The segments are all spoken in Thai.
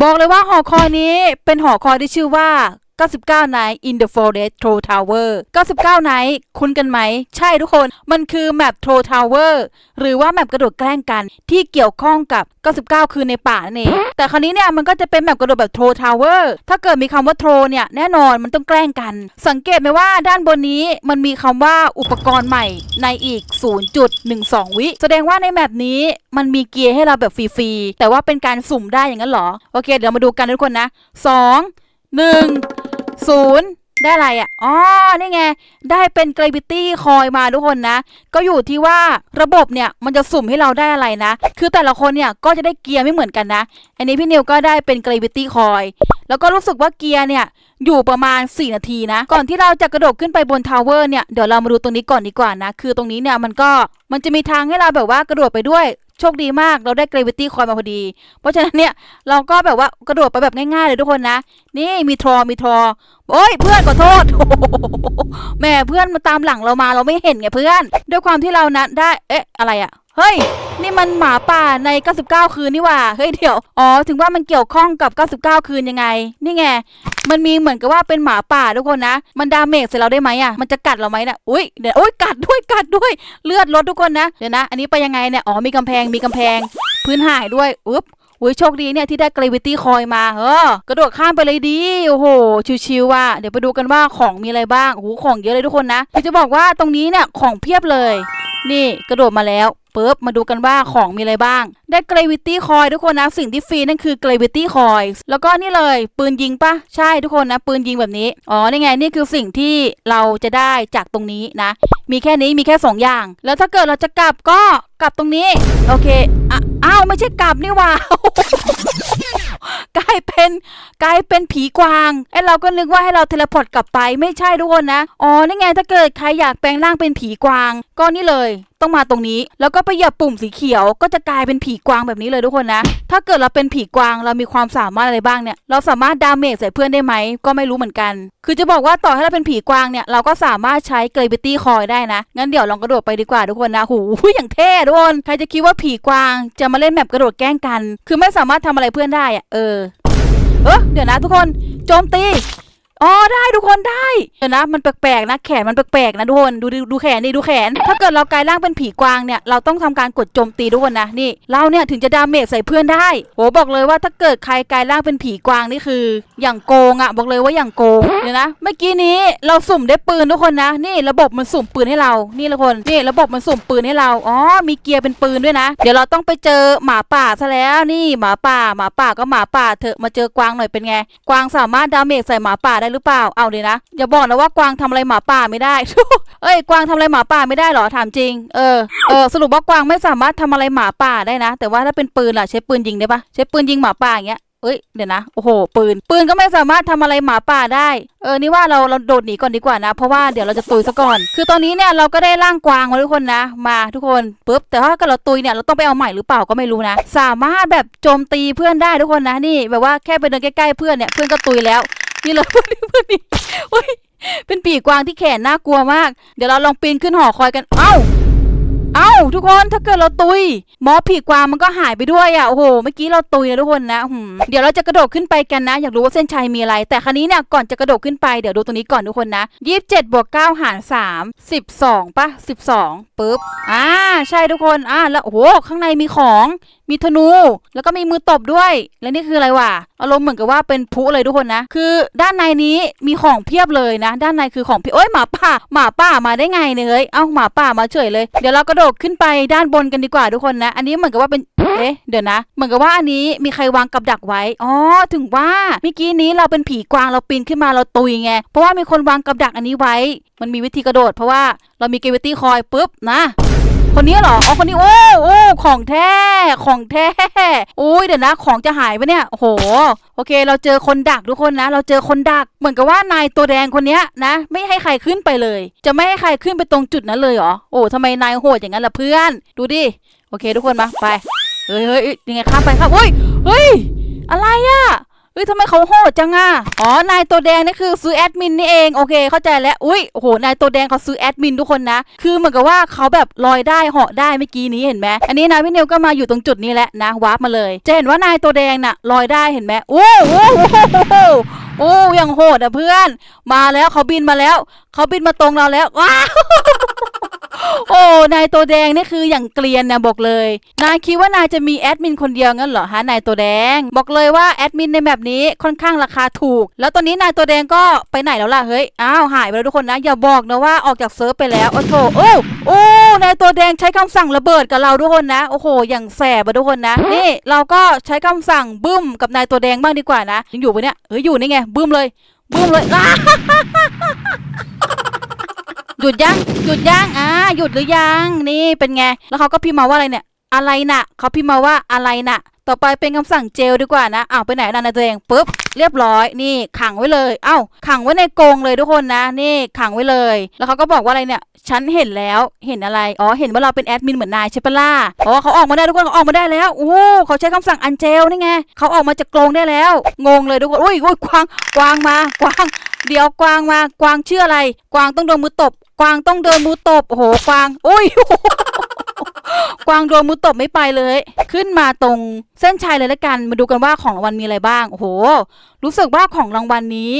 บอกเลยว่าหอคอยนี้เป็นหอคอยที่ชื่อว่า 99 Night in the Forest Troll Tower 99 Night คุ้นกันไหม ใช่ทุกคน มันคือแมป Troll Tower หรือว่าแมปกระโดดแกล้งกันที่เกี่ยวข้องกับ 99 คือในป่านั่นเอง แต่คราวนี้เนี่ยมันก็จะเป็นแมปกระโดดแบบ Troll Tower ถ้าเกิดมีคำว่า Troll เนี่ยแน่นอนมันต้องแกล้งกัน สังเกตไหมว่าด้านบนนี้มันมีคำว่าอุปกรณ์ใหม่ในอีก 0.12 วิ แสดงว่าในแมปนี้มันมีเกียร์ให้เราแบบฟรีๆ แต่ว่าเป็นการสุ่มได้อย่างนั้นเหรอ โอเค เดี๋ยวมาดูกันทุกคนนะ 2 1 ศูนย์ได้อะไรอะ อ๋อ นี่ไง ได้เป็น gravity คอยมาทุกคนนะ ก็อยู่ที่ว่าระบบเนี่ย มันจะสุ่มให้เราได้อะไรนะ คือแต่ละคนเนี่ย ก็จะได้เกียร์ไม่เหมือนกันนะ อันนี้พี่นิวก็ได้เป็น gravity คอยแล้วก็รู้สึกว่าเกียร์เนี่ย อยู่ประมาณ 4 นาทีนะ ก่อนที่เราจะกระโดดขึ้นไปบนทาวเวอร์เนี่ย เดี๋ยวเรามาดูตรงนี้ก่อนดีกว่านะ คือตรงนี้เนี่ยมันก็มันจะมีทางให้เราแบบว่ากระโดดไปด้วย โชคดีมากเราได้ gravity คอยมาพอดี เพราะฉะนั้นเนี่ยเราก็แบบว่ากระโดดไปแบบง่ายๆเลยทุกคนนะ นี่มีทรอมีทรอโอ้ยเพื่อนขอโทษแหม่เพื่อนมาตามหลังเรามาเราไม่เห็นไงเพื่อน ด้วยความที่เรานะได้เอ๊ะอะไรอะ เฮ้ย นี่มันหมาป่าใน 99 คืนนี่ว่า เฮ้ยเดี๋ยว อ๋อ ถึงว่ามันเกี่ยวข้องกับ 99 คืนยังไง นี่ไง มันมีเหมือนกับว่าเป็นหมาป่าทุกคนนะ มันดาเมจใส่เราได้ไหมอะมันจะกัดเราไหมนะอุ้ย เดี๋ยวอุ้ยกัดด้วยกัดด้วย เลือดลดทุกคนนะ เดี๋ยวนะ อันนี้ไปยังไงเนี่ย อ๋อ มีกำแพง มีกำแพง พื้นหายด้วย อุ๊บอุ้ยโชคดีเนี่ยที่ได้ gravity คอยมาเออกระโดดข้ามไปเลยดีโอ้โหชิวๆว่ะเดี๋ยวไปดูกันว่าของมีอะไรบ้างโอ้โหของเยอะเลยทุกคนนะคือจะบอกว่าตรงนี้เนี่ยของเพียบเลย นี่กระโดดมาแล้ว ปุ๊บมาดูกันว่าของมีอะไรบ้าง ได้ gravity คอยทุกคนนะ สิ่งที่ฟรีนั่นคือ gravity คอยแล้วก็นี่เลยปืนยิงปะใช่ทุกคนนะ ปืนยิงแบบนี้ อ๋อ นี่ไง นี่คือสิ่งที่เราจะได้จากตรงนี้นะ มีแค่นี้มีแค่สองอย่าง แล้วถ้าเกิดเราจะกลับก็กลับตรงนี้ โอเคออ้าว ไม่ใช่กลับนี่หว่า กลายเป็นกลายเป็นผีกวางไอเราก็นึกว่าให้เราเทเลพอร์ตกลับไปไม่ใช่ทุกคนนะ อ๋อ นี่ไงถ้าเกิดใครอยากแปลงร่างเป็นผีกวาง ก็นี่เลย ต้องมาตรงนี้ แล้วก็ไปเหยียบปุ่มสีเขียว ก็จะกลายเป็นผีกวางแบบนี้เลยทุกคนนะ ถ้าเกิดเราเป็นผีกวางเรามีความสามารถอะไรบ้างเนี่ย เราสามารถดาเมจใส่เพื่อนได้ไหม ก็ไม่รู้เหมือนกัน คือจะบอกว่าต่อให้เราเป็นผีกวางเนี่ย เราก็สามารถใช้เกรบิตี้คอยได้นะ งั้นเดี๋ยวลองกระโดดไปดีกว่าทุกคนนะหูอย่างเท่ทุกคน ใครจะคิดว่าผีกวาง จะมาเล่นแมปกระโดดแกล้งกัน คือไม่สามารถทำอะไรเพื่อนได้อะเออ เออเดี๋ยวนะทุกคน โจมตี อ๋อได้ทุกคนได้เดี๋ยวนะมันแปลกๆนะแขนมันแปลกๆนะทุกคนดูดูแขนนี่ดูแขน ถ้าเกิดเรากลายร่างเป็นผีกวางเนี่ยเราต้องทำการกดโจมตีทุกคนนะนี่เราเนี่ยถึงจะดาเมจใส่เพื่อนได้โหบอกเลยว่าถ้าเกิดใครกลายร่างเป็นผีกวางนี่คือ อย่างโกงอะบอกเลยว่าอย่างโกงเดี๋ยวนะ เมื่อกี้นี้เราสุ่มได้ปืนทุกคนนะ นี่ระบบมันสุ่มปืนให้เรา นี่ทุกคนนี่ระบบมันสุ่มปืนให้เราอ๋อมีเกียร์เป็นปืนด้วยนะ เดี๋ยวเราต้องไปเจอหมาป่าซะแล้วนี่หมาป่าหมาป่าก็หมาป่าเถอะมาเจอกวางหน่อยเป็นไงกวางสามารถดาเมจใส่หมาป่าได้หรือเปล่า เอาเลยนะ อย่าบอกนะว่ากวางทำอะไรหมาป่าไม่ได้ เอ้ย กวางทำอะไรหมาป่าไม่ได้เหรอ ถามจริง เออ เออ สรุปว่ากวางไม่สามารถทำอะไรหมาป่าได้นะ แต่ว่าถ้าเป็นปืนล่ะใช้ปืนยิงได้ปะใช้ปืนยิงหมาป่าอย่างเงี้ยเอ้ยเดี๋ยวนะโอ้โหปืน ปืนก็ไม่สามารถทำอะไรหมาป่าได้ เออนี่ว่าเราเราโดดหนีก่อนดีกว่านะ เพราะว่าเดี๋ยวเราจะตุยซะก่อน คือตอนนี้เนี่ยเราก็ได้ร่างกวางมาทุกคนนะ มาทุกคนปุ๊บแต่ถ้าเกิดเราตุยเนี่ยเราต้องไปเอาใหม่หรือเปล่าก็ไม่รู้นะ สามารถแบบโจมตีเพื่อนได้ทุกคนนะนี่ แบบว่าแค่ไปเดินใกล้ๆเพื่อนเนี่ยเพื่อนก็ตุยแล้ว นี่เลยพื่อนเพื่อนนี่เฮ้ยเป็นปีกกวางที่แขนน่ากลัวมาก เดี๋ยวเราลองปีนขึ้นหอคอยกัน เอ้า เอ้า ทุกคนถ้าเกิดเราตุยหมอผีกวางมันก็หายไปด้วยอะ โอ้โห เมื่อกี้เราตุยนะทุกคนนะหืมเดี๋ยวเราจะกระโดดขึ้นไปกันนะ อยากรู้ว่าเส้นชัยมีอะไร แต่ครั้นี้เนี่ยก่อนจะกระโดดขึ้นไป เดี๋ยวดูตรงนี้ก่อนทุกคนนะยี่สิบเจ็ดบวกเก้าหารสามสิบสองปะสิบสองปึ๊บ อ่า ใช่ทุกคน อ่า แล้วโอ้โห ข้างในมีของ มีธนู แล้วก็มีมือตบด้วย แล้วนี่คืออะไรวะอารมณ์เหมือนกับว่าเป็นพุเลยทุกคนนะ คือด้านในนี้มีของเพียบเลยนะ ด้านในคือของเพียบโอ้ยหมาป่าหมาป่ามาได้ไงเนี่ยเฮ้ยเอ้าหมาป่ามาเฉยเลยเดี๋ยวเรากระโดดขึ้นไปด้านบนกันดีกว่าทุกคนนะ อันนี้เหมือนกับว่าเป็นเอ๊ะเดี๋ยวนะ เหมือนกับว่าอันนี้มีใครวางกับดักไว้ อ๋อ ถึงว่าเมื่อกี้นี้เราเป็นผีกวางเราปีนขึ้นมาเราตุยไง เพราะว่ามีคนวางกับดักอันนี้ไว้ มันมีวิธีกระโดด เพราะว่าเรามีเกวิตี้คอยปุ๊บนะ คนนี้เหรอ อ๋อ คนนี้ โอ้โอ้ของแท้ ของแท้อุ้ยเดี๋ยวนะ ของจะหายไปะเนี่ย โอ้โห โอเค เราเจอคนดักทุกคนนะ เราเจอคนดัก เหมือนกับว่านายตัวแดงคนเนี้ยนะ ไม่ให้ใครขึ้นไปเลย จะไม่ให้ใครขึ้นไปตรงจุดนั้นเลยเหรอ โอ้ทำไมนายโหดอย่างนั้นล่ะเพื่อน ดูดิ โอเค ทุกคนมา ไป เฮ้ยเฮ้ยยังไงข้ามไปครับเฮ้ย เฮ้ย อะไรอะ เฮ้ยทำไมเขาโหดจังอะอ๋อนายตัวแดงนี่คือซื้อแอดมินนี่เองโอเคเข้าใจแล้วอุ้ยโอ้โหนายตัวแดงเขาซื้อแอดมินทุกคนนะคือเหมือนกับว่าเขาแบบลอยได้เหาะได้เมื่อกี้นี้เห็นไหมอันนี้นะพี่นิวก็มาอยู่ตรงจุดนี้แหละนะวาร์ปมาเลยจะเห็นว่านายตัวแดงน่ะลอยได้เห็นไหมโอ้โหโอ้ยังโหดอะเพื่อน มาแล้วเขาบินมาแล้วเขาบินมาตรงเราแล้วว้าว โอ้ นายตัวแดงนี่คืออย่างเกลียนนะบอกเลย นายคิดว่านายจะมีแอดมินคนเดียวงั้นเหรอฮะนายตัวแดง บอกเลยว่าแอดมินในแบบนี้ค่อนข้างราคาถูก แล้วตอนนี้นายตัวแดงก็ไปไหนแล้วล่ะเฮ้ย อ้าวหายไปแล้วทุกคนนะ อย่าบอกนะว่าออกจากเซิร์ฟไปแล้ว โอ้โถโอ้โอ้นายตัวแดงใช้คำสั่งระเบิดกับเราทุกคนนะ โอ้โห อย่างแสบทุกคนนะ นี่เราก็ใช้คำสั่งบึ้มกับนายตัวแดงบ้างดีกว่านะ ยังอยู่ปะเนี่ย เฮ้ยอยู่นี่ไงบึ้มเลยบึ้มเลยอ้า หยุดยังหยุดยังอ่าหยุดหรือยังนี่เป็นไง แล้วเขาก็พิมพ์มาว่าอะไรเนี่ยอะไรน่ะเขาพิมพ์มาว่าอะไรน่ะ ต่อไปเป็นคำสั่งเจลดีกว่านะอ้าวไปไหนนะนายตัวเองปุ๊บเรียบร้อยนี่ขังไว้เลย เอ้า ขังไว้ในกรงเลยทุกคนนะ นี่ขังไว้เลย แล้วเขาก็บอกว่าอะไรเนี่ย ฉันเห็นแล้วเห็นอะไร อ๋อเห็นว่าเราเป็นแอดมินเหมือนนายใช่ปะล่ะอ๋อเขาออกมาได้ทุกคนเขาออกมาได้แล้วโอ้เขาใช้คำสั่งอันเจลนี่ไงเขาออกมาจากกรงได้แล้ว งงเลยทุกคนอุ้ยอุ้ยกวางกวางมากวาง เดี๋ยวกวางมากวางชื่ออะไร กวางต้องโดนมือตบ กวางต้องโดนมือตบโอ้โหกวางอุ้ยกวางโดนมือตบไม่ไปเลย ขึ้นมาตรงเส้นชัยเลยละกัน มาดูกันว่าของรางวัลมีอะไรบ้างโอ้โห รู้สึกว่าของรางวัลนี้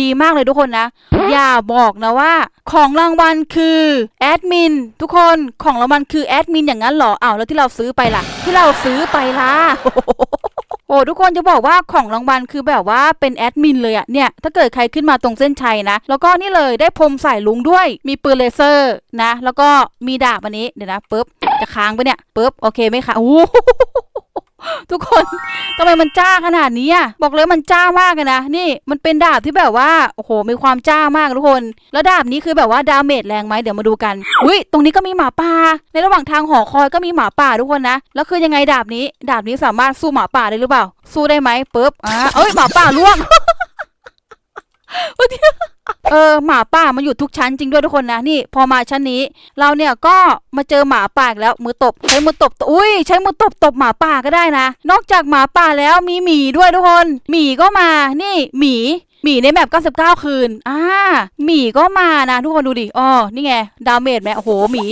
ดีมากเลยทุกคนนะ อย่าบอกนะว่า ของรางวัลคือแอดมินทุกคนของรางวัลคือแอดมินอย่างนั้นเหรออ้าวแล้วที่เราซื้อไปล่ะ ที่เราซื้อไปล่ะ โอ้ทุกคนจะบอกว่าของรางวัลคือแบบว่าเป็นแอดมินเลยอะเนี่ย ถ้าเกิดใครขึ้นมาตรงเส้นชัยนะ แล้วก็นี่เลยได้พรมใส่ลุงด้วย มีปืนเลเซอร์นะ แล้วก็มีดาบอันนี้เดี๋ยวนะปุ๊บจะค้างไปเนี่ยปุ๊บโอเคไหมคะโอ้ ทุกคนทำไมมันจ้าขนาดนี้อะบอกเลยมันจ้ามากเลยนะ นี่มันเป็นดาบที่แบบว่า โอ้โห มีความจ้ามากทุกคน แล้วดาบนี้คือแบบว่าดาเมจแรงไหมเดี๋ยวมาดูกัน อุ้ย ตรงนี้ก็มีหมาป่า ในระหว่างทางหอคอยก็มีหมาป่าทุกคนนะ แล้วคือยังไงดาบนี้ ดาบนี้สามารถสู้หมาป่าได้หรือเปล่า สู้ได้ไหมปุ๊บ อ่าเอ้ย หมาป่าล่วง เออหมาป่ามันอยู่ทุกชั้นจริงด้วยทุกคนนะนี่ พอมาชั้นนี้ เราเนี่ยก็มาเจอหมาป่าแล้วมือตบใช้มือตบอุ้ยใช้มือตบตบหมาป่าก็ได้นะ นอกจากหมาป่าแล้วมีหมีด้วยทุกคนหมีก็มานี่หมีหมีในแมป99 คืน อ่า หมีก็มานะ ทุกคนดูดิ อ๋อ นี่ไง ดาเมจไหมโอ้โห หมี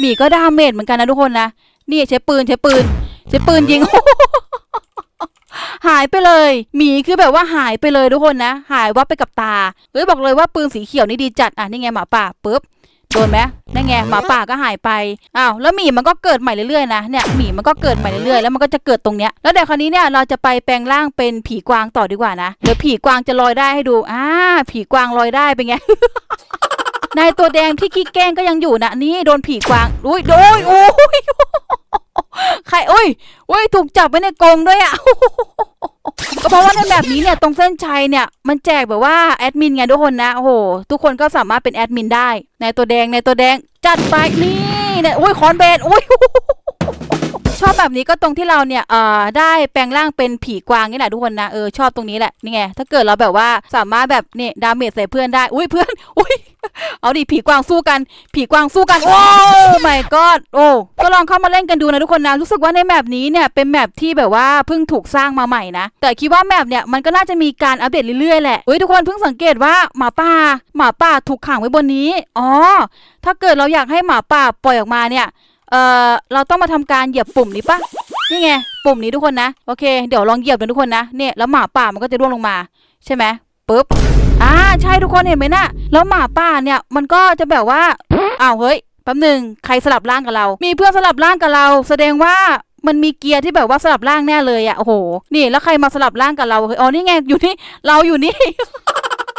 หมีก็ดาเมจเหมือนกันนะทุกคนนะ นี่ใช้ปืนใช้ปืน ใช้ปืนยิง หายไปเลยหมีคือแบบว่าหายไปเลยทุกคนนะ หายวับไปกับตาเฮ้ยบอกเลยว่าปืนสีเขียวนี่ดีจัดอะนี่ไงหมาป่าปุ๊บโดนไหมนั่นไงหมาป่าก็หายไป อ้าว แล้วหมีมันก็เกิดใหม่เรื่อยๆนะ เนี่ย หมีมันก็เกิดใหม่เรื่อยๆ แล้วมันก็จะเกิดตรงเนี้ย แล้วเดี๋ยวคราวนี้เนี่ยเราจะไปแปลงร่างเป็นผีกวางต่อดีกว่านะ เดี๋ยวผีกวางจะลอยได้ให้ดู อ่า ผีกวางลอยได้เป็นไง นายตัวแดงที่ขี้แกล้งก็ยังอยู่นะ นี่โดนผีกวาง อุ้ยโดยโอ้ย รโอ้ยโอ้ยถูกจับไว้ในกรงด้วยอะก็เพราะว่าในแบบนี้เนี่ยตรงเส้นชัยเนี่ยมันแจกแบบว่าแอดมินไงทุกคนนะโอ้โหทุกคนก็สามารถเป็นแอดมินได้ในตัวแดงในตัวแดงจัดไปนี่เนี่ยโอ้ยคอนเบนโอ้ย แบบนี้ก็ตรงที่เราเนี่ยเอ่อได้แปลงร่างเป็นผีกวางนี่แหละทุกคนนะเออชอบตรงนี้แหละนี่ไงถ้าเกิดเราแบบว่าสามารถแบบเนี่ยดาเมจใส่เพื่อนได้อุ้ยเพื่อนอุ้ยเอาดิผีกวางสู้กัน ผีกวางสู้กันโอ้ my god โอ้ก็ลองเข้ามาเล่นกันดูนะทุกคนนะรู้สึกว่าในแมปนี้เนี่ยเป็นแมปที่แบบว่าเพิ่งถูกสร้างมาใหม่นะแต่คิดว่าแมปเนี่ยมันก็น่าจะมีการอัปเดตเรื่อยๆแหละเฮ้ยทุกคนเพิ่งสังเกตว่าหมาป่าหมาป่าถูกขังไว้บนนี้อ๋อถ้าเกิดเราอยากให้หมาป่าปล่อยออกมาเนี่ย เอ่อเราต้องมาทำการเหยียบปุ่มนี้ปะนี่ไงปุ่มนี้ทุกคนนะโอเคเดี๋ยวลองเหยียบกันทุกคนนะเนี่ยแล้วหมาป่ามันก็จะร่วงลงมา ใช่ไหมปึ๊บอ่าใช่ทุกคนเห็นไหมนะ่ะแล้วหมาป่าเนี่ยมันก็จะแบบว่าอ้าวเฮ้ยแป๊บหนึ่งใครสลับร่างกับเรา มีเพื่อนสลับร่างกับเรา แสดงว่ามันมีเกียร์ที่แบบว่าสลับร่างแน่เลยอะ่ะโอ้โห นี่แล้วใครมาสลับร่างกับเราเอ๋อนี่ไงอยู่นี่เราอยู่นี่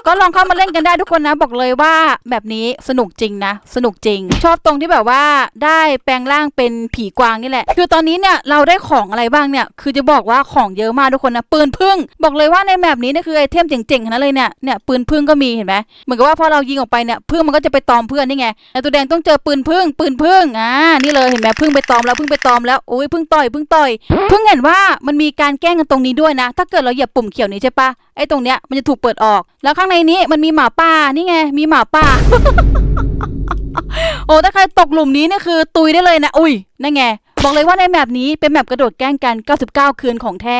ก็ลองเข้ามาเล่นกันได้ทุกคนนะ บอกเลยว่าแบบนี้สนุกจริงนะ สนุกจริง ชอบตรงที่แบบว่าได้แปลงร่างเป็นผีกวางนี่แหละ คือตอนนี้เนี่ยเราได้ของอะไรบ้างเนี่ย คือจะบอกว่าของเยอะมากทุกคนนะ ปืนพึ่ง บอกเลยว่าในแบบนี้เนี่ยคือไอเทมเจ๋งๆทั้งนั้นเลยเนี่ย เนี่ยปืนพึ่งก็มีเห็นไหมเหมือนกับว่าพอเรายิงออกไปเนี่ยพึ่งมันก็จะไปตอมเพื่อนนี่ไงแต่ตัวแดงต้องเจอปืนพึ่ง ปืนพึ่ง อ่า นี่เลยเห็นไหมพึ่งไปตอมแล้วพึ่งไปตอมแล้วโอ้ยพึ่งต่อยพึ่งต่อยพิ่งเห็นว่ามันมีการแกล้งกันตรงนี้ด้วยนะ ถ้าเกิดเราเหยียบปุ่มเขียวนี้ใช่ปะ ไอ้ตรงเนี้ยมันจะถูกเปิดออก แล้วข้างในนี้มันมีหมาป่านี่ไง มีหมาป่า โอ้ถ้าใครตกหลุมนี้เนี่ยคือตุยได้เลยนะ อุ้ยนั่นไง บอกเลยว่าในแมปนี้เป็นแมปกระโดดแกล้งกัน 99 คืนของแท้